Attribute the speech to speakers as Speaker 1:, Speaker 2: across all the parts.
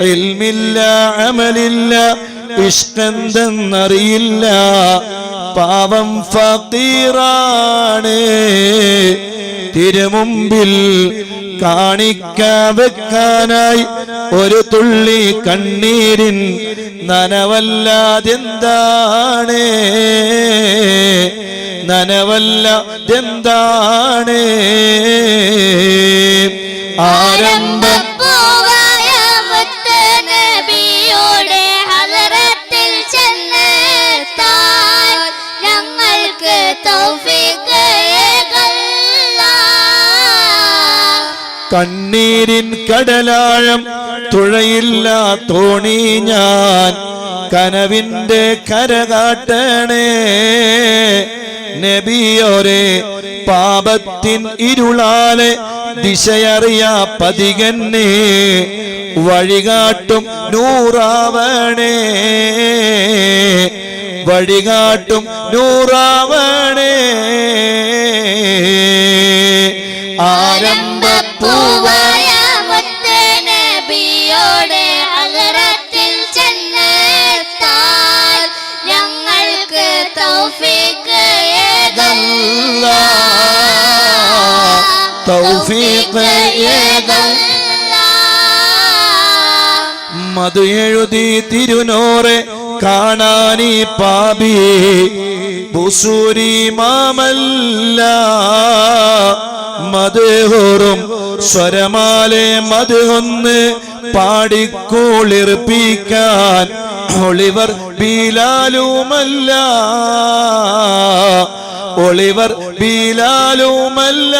Speaker 1: ഇൽമില്ല അമലില്ല ഇഷ്ടന്തെന്നറിയില്ല. പാവം ഫീറാണ് തിരുമുമ്പിൽ കാണിക്ക വെക്കാനായി ഒരു തുള്ളി കണ്ണീരിൻ നനവല്ലാതെന്താണ്? നനവല്ലാതെന്താണ്? ആരംഭ കണ്ണീരിൻ കടലാഴം തുഴയില്ല തോണി ഞാൻ. കനവിന്റെ കരകാട്ടണേ നബിയോരെ പാപത്തിൻ ഇരുളാലെ ദിശയറിയാ പതികന്നെ. വഴികാട്ടും നൂറാവണേ. വഴികാട്ടും നൂറാവണേ.
Speaker 2: ആരംഭപ്പൂവായ ചെന്നെത്താൻ ഞങ്ങൾക്ക്
Speaker 1: മധു എഴുതി തിരുനോറെ കാണാനീ പാപി ബുസൂരി മാമല്ല. മധുഹോറും സ്വരമാലെ മധുഹൊന്ന് പാടിക്കൂളിർപ്പിക്കാൻ ഒളിവർ ബീലാലുമല്ല. ഒളിവർ ബീലാലുമല്ല.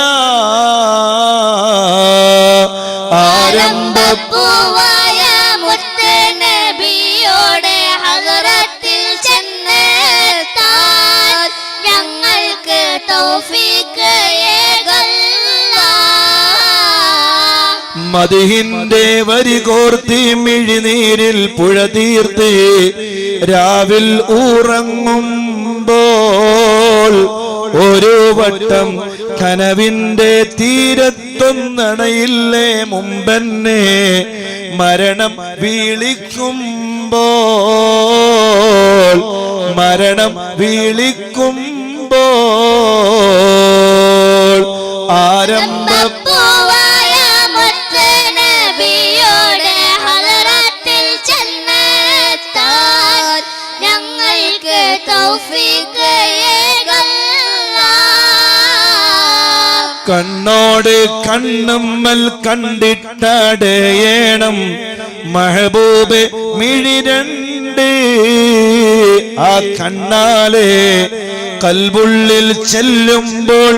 Speaker 1: മതിഹിന്റെ വരി കോർത്തി മിഴിനീരിൽ പുഴ തീർത്ത് രാവിൽ ഉറങ്ങുമ്പോൾ ഒരു വട്ടം കനവിന്റെ തീരത്തൊന്നണയില്ലേ മുമ്പന്നെ മരണം വീളിക്കുമ്പോൾ മരണം വീളിക്കുമ്പോൾ കണ്ണോട് കണ്ണമ്മൽ കണ്ടിട്ടടയേണം മഹബൂബ് മിഴിരണ്ട് ആ കണ്ണാലെ കൽബുള്ളിൽ ചെല്ലുമ്പോൾ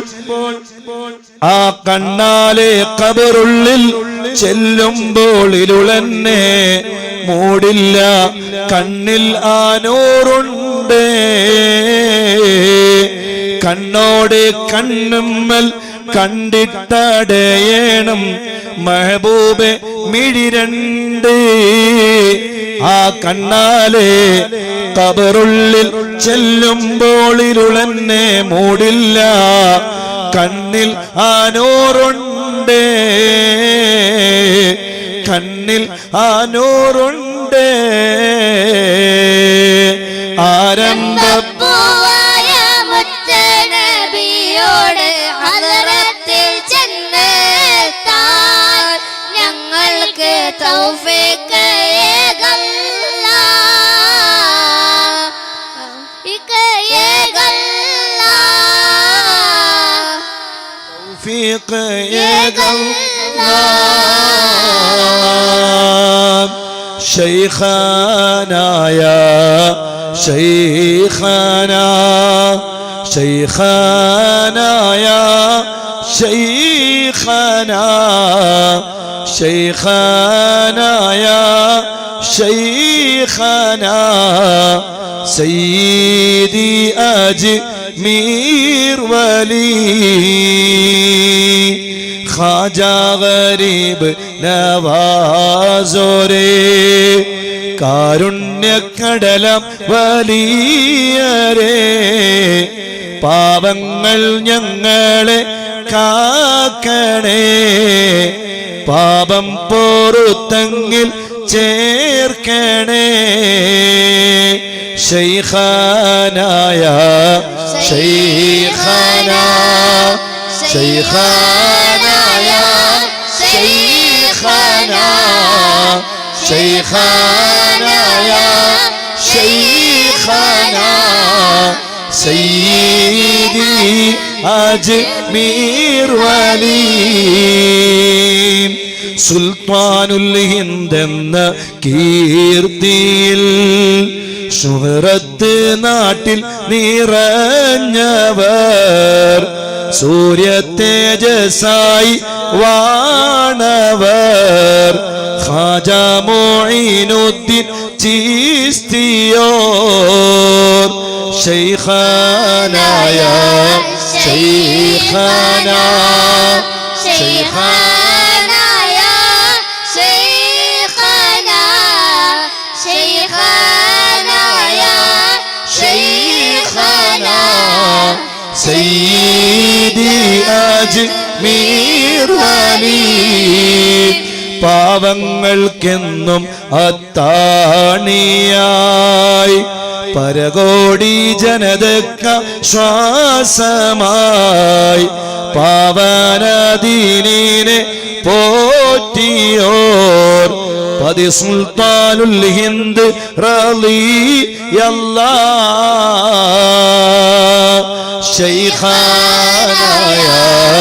Speaker 1: ആ കണ്ണാലെ കബറുള്ളിൽ ചെല്ലുമ്പോൾ ഇരുളന്നെ മൂടില്ല കണ്ണിൽ ആനൂറുണ്ട്. കണ്ണോട് കണ്ണുമ്മൽ കണ്ടിട്ടടയണം. മെഹബൂബെ മിഴിരണ്ട്. ആ കണ്ണാലെ കബറുള്ളിൽ ചെല്ലുമ്പോൾ ഇരുളന്നെ മൂടില്ല. കണ്ണിൽ ആനൂറുണ്ട്. കണ്ണിൽ ആനൂറുണ്ട്. ആരംഭ توفيق يا شيخنا يا شيخنا شيخنا يا شيخنا شيخنا يا شيخنا سيدي മീർ വലി. ഖാജാ ഗരീബ് നവാസോരേ. കാരുണ്യക്കടലം വലിയരേ. പാവങ്ങൾ ഞങ്ങളെ കാക്കണേ. പാപം പോറുത്തങ്ങിൽ ചേർക്കണേ. ശൈഖാനായ ശൈഖാന ശൈഖാനായ ശൈഖാന ശൈഖാനായ ശൈഖാന സയ്യിദി അജ്മീർ വലി സുൽത്താനുൽ ഹിന്ദെന്ന കീർത്തിയിൽ ഷുഹറത്ത് നാട്ടിൽ നിറഞ്ഞവർ സൂര്യ തേജസായി വാണവർ. ഖാജ മൊയ്നുദ്ദീൻ ചിസ്തിയോർ. ശൈഖാനായ ശൈഖാന
Speaker 2: ശൈഖാനായ
Speaker 1: അജ്മീർ വലി പാവങ്ങൾക്കെന്നും അത്താണിയായി. പരകോടി ജനതക്ക ശ്വാസമായി. പാവനദീനിനെ പോറ്റിയോർ. പതി സുൽത്താനുൽ ഹിന്ദ് റളിയല്ലാ ശൈഖാനായ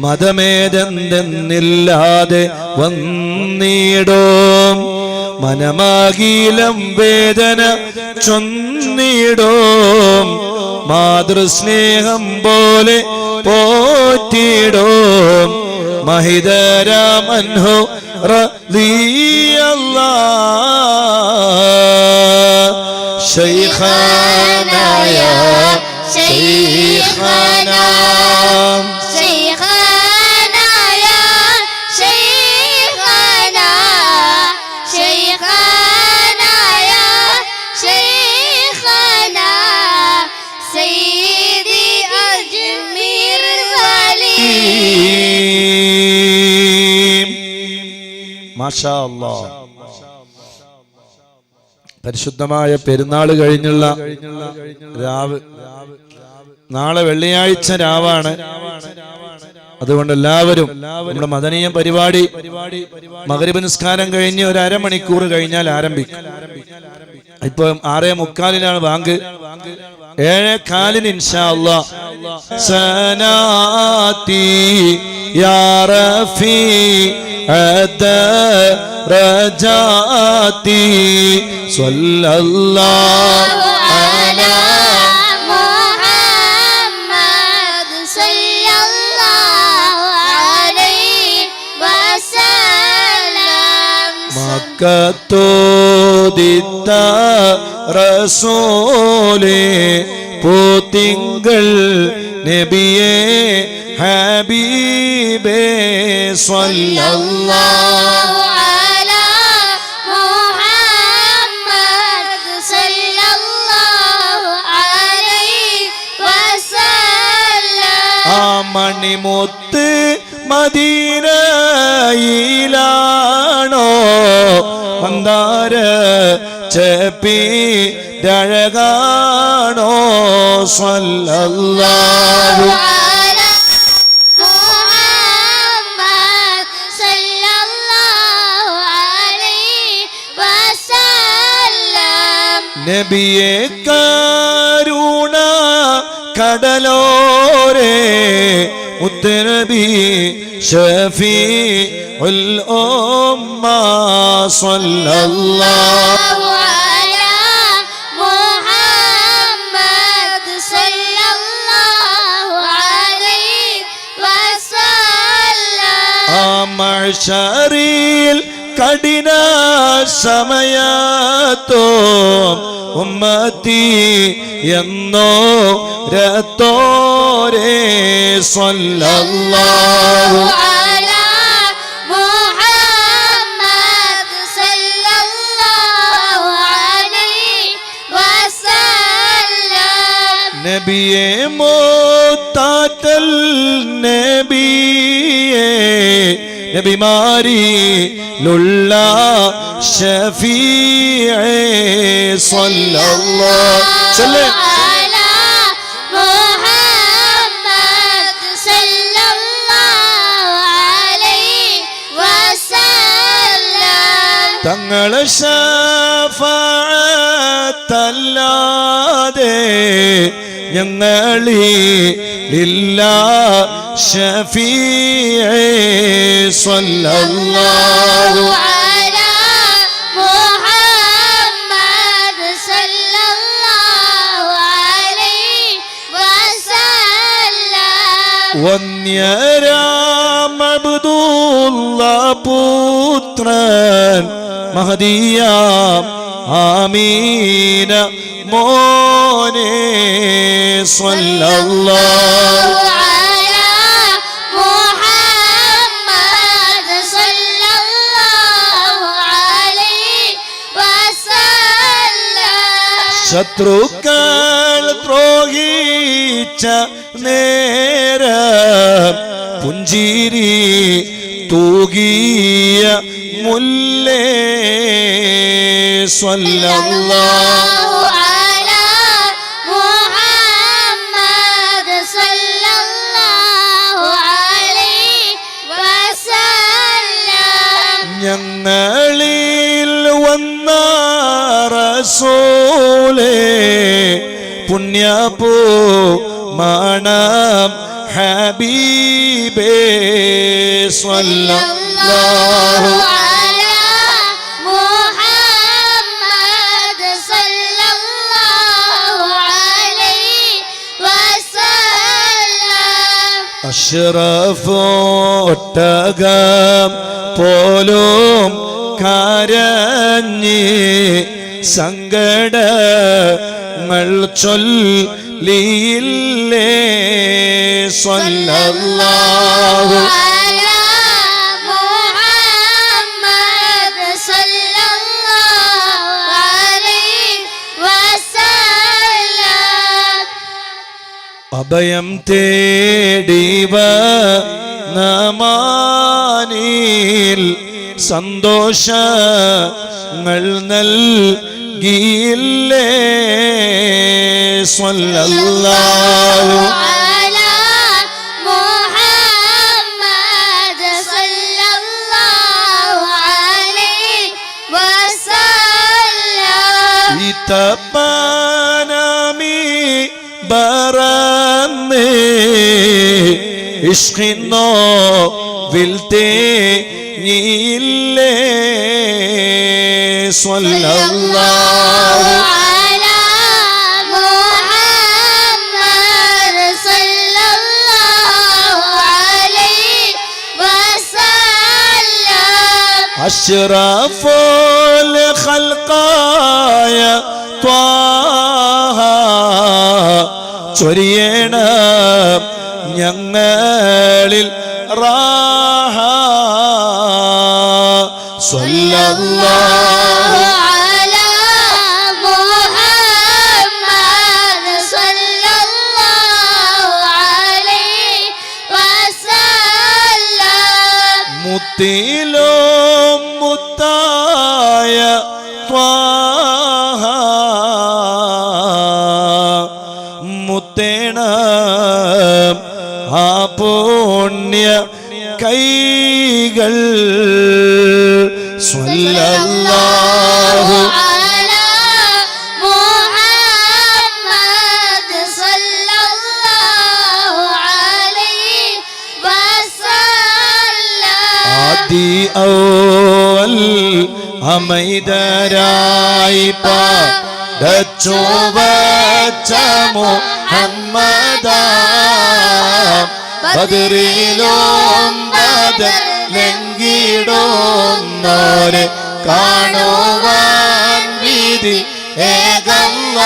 Speaker 1: മതമേതെന്തെന്നില്ലാതെ വന്നിടോ. മനമാകീലം വേദന ചൊന്നിടോ. മാതൃസ്നേഹം പോലെ പോറ്റിടോ. മഹിതരാമൻഹോ റളിയല്ലാ. ശൈഖാനായ ശൈഖാന
Speaker 2: ശൈഖാനായ
Speaker 1: മാഷാ. പരിശുദ്ധമായ പെരുന്നാൾ കഴിഞ്ഞുള്ള രാവ്. നാളെ വെള്ളിയാഴ്ച രാവാണ്. അതുകൊണ്ട് എല്ലാവരും നമ്മുടെ മദനീയ പരിപാടി മകരബ് നിസ്കാരം കഴിഞ്ഞ് ഒരു അരമണിക്കൂർ കഴിഞ്ഞാൽ ആരംഭിക്കും. ഇപ്പൊ ആറേ മുക്കാലിനാണ് ബാങ്ക്. ഏഴേ കാലിന് ഇൻഷാ അല്ലാ. സനാത്തി യാ റഫീ മക്കത്തോദിത്ത റസൂലേ പോത്തിങ്കൾ നബിയേ ഹബീബേ സ്വല്ലല്ലാഹു ആ മണിമുത്ത് മദീനയിലാണോ? മന്ദാര ചെപ്പി രഴകാണോ
Speaker 2: സല്ലല്ലാഹു
Speaker 1: നബിയേ കാരുണ കടലോ والتنبي شفيع الأمة صلى الله
Speaker 2: على محمد صلى الله عليه وسلم.
Speaker 1: آه، معشر كدنا سمايا تو امتي ينو رتوري صلى الله
Speaker 2: على محمد صلى الله عليه وسلم
Speaker 1: نبي موتات النبي ബിമാരിയിലുള്ള
Speaker 2: ഷഫീഇ സല്ലല്ലാഹു അലൈഹി വസല്ലം. തങ്ങളെ ഷഫാത്തല്ലാതെ
Speaker 1: ഞങ്ങളീ ഇല്ല ഷഫീ صلى الله
Speaker 2: على محمد صلى الله عليه وسلم.
Speaker 1: ونيرام عبد الله پوترا مهديا
Speaker 2: آمين. موني صلى الله
Speaker 1: ശത്രുക്കൾ ദ്രോഹിച്ച നേര പുഞ്ചിരി തൂകിയ മുല്ലേ സ്വല്ലല്ലാഹു ദുനിയാ പോ മണം ഹബീബേ സ്വല്ലല്ലാഹു
Speaker 2: മുഹമ്മദ് സ്വല്ലല്ലാഹു അലൈഹി
Speaker 1: വസല്ലം. പോലും കാരഞ്ഞി സങ്കടങ്ങൾ ചൊല്ലിയില്ലേ? സ്വല്ലല്ലാഹു അഭയം തേടിവ നമാനിൽ സന്തോഷങ്ങൾ
Speaker 2: നൽ صلى الله على محمد صلى الله عليه وسلم.
Speaker 1: يتبانامي برامي عشقنا بلتني صلى الله
Speaker 2: على محمد صلى الله عليه وسلم.
Speaker 1: أشرف الخلق
Speaker 2: يا طه ചൊരിയണ ഞങ്ങളിൽ റാ وسلم
Speaker 1: ആദി ഔവൽ അമൈതരായി പാടച്ചു വച്ച മുഹമ്മദ ബദറിലും ബദർ പങ്കിടുന്നോരെ കാണുവാൻ വിധി ഏകല്ല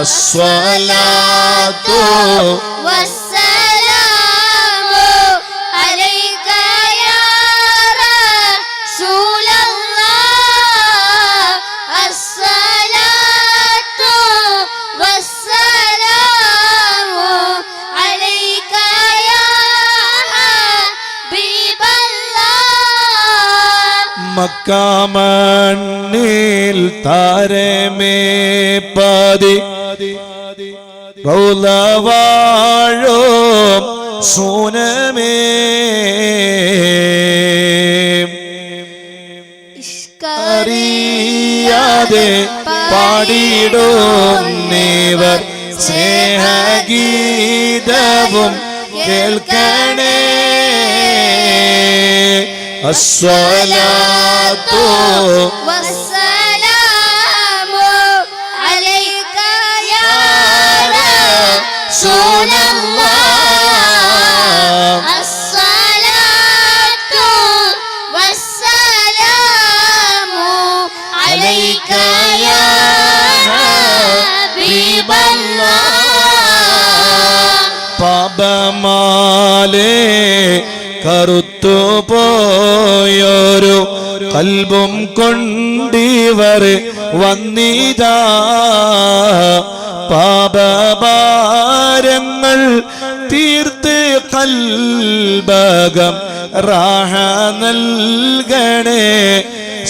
Speaker 1: അസ്വലാത്തോ
Speaker 2: والسلام
Speaker 1: മക്കാമണ്ണിൽ താരമേ പതി. റൗലവാഴോ സൂനമേ. അറിയാതെ പാടിടും നേവർ സ്നേഹഗീതവും കേൾക്കണേ. الصلاة
Speaker 2: والسلام عليك يا رسول الله الصلاة والسلام عليك يا حبيب الله
Speaker 1: طاب ما കറുത്തുപോയൊരു കൽബും കൊണ്ടിവർ വന്നിതാ പാപഭാരങ്ങൾ തീർത്ത് കൽബകം റാഹ നൽകണേ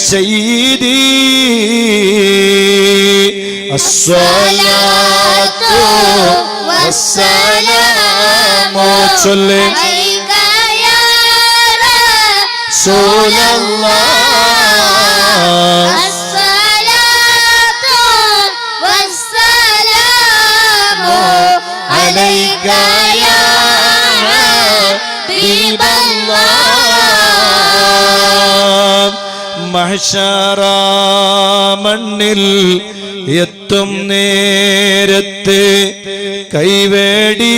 Speaker 1: ശൈദീ അസ്വലാത്തു വസ്സലാമു ചൊല്ല്
Speaker 2: عليك يا
Speaker 1: رسول الله
Speaker 2: الصلاة والسلام عليك يا حبيب الله
Speaker 1: മഹ്ശറ മണ്ണിൽ എത്തും നേരത്ത് കൈവേടിയല്ലേ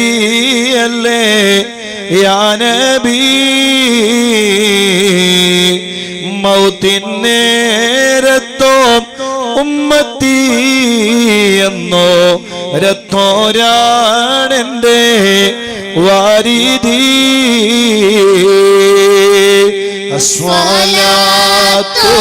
Speaker 1: യാനബി മൗത്തിൻ നേരത്തോ ഉമ്മത്തി എന്നോ രത്തോരാണെന്റെ വാരിധി. അസ്വലാത്തു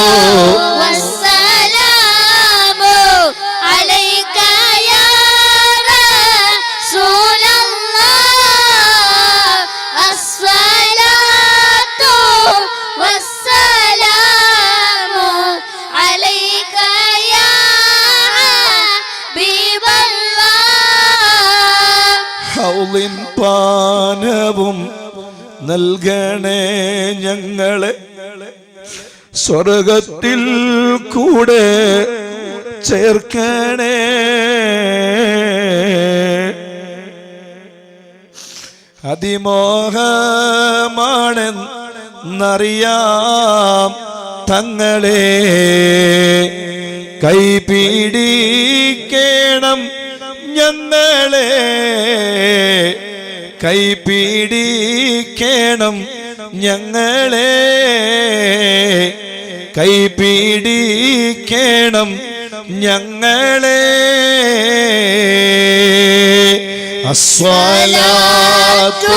Speaker 1: പാനവും നൽകണേ ഞങ്ങളെ. സ്വർഗത്തിൽ കൂടെ ചേർക്കണേ. അതിമോഹമാണെന്നറിയാം തങ്ങളെ. കൈപിടിക്കേണം ഞങ്ങളെ. കൈപിടിക്കണം ഞങ്ങളെ. കൈപിടിക്കണം ഞങ്ങളെ. അസ്വലാത്തോ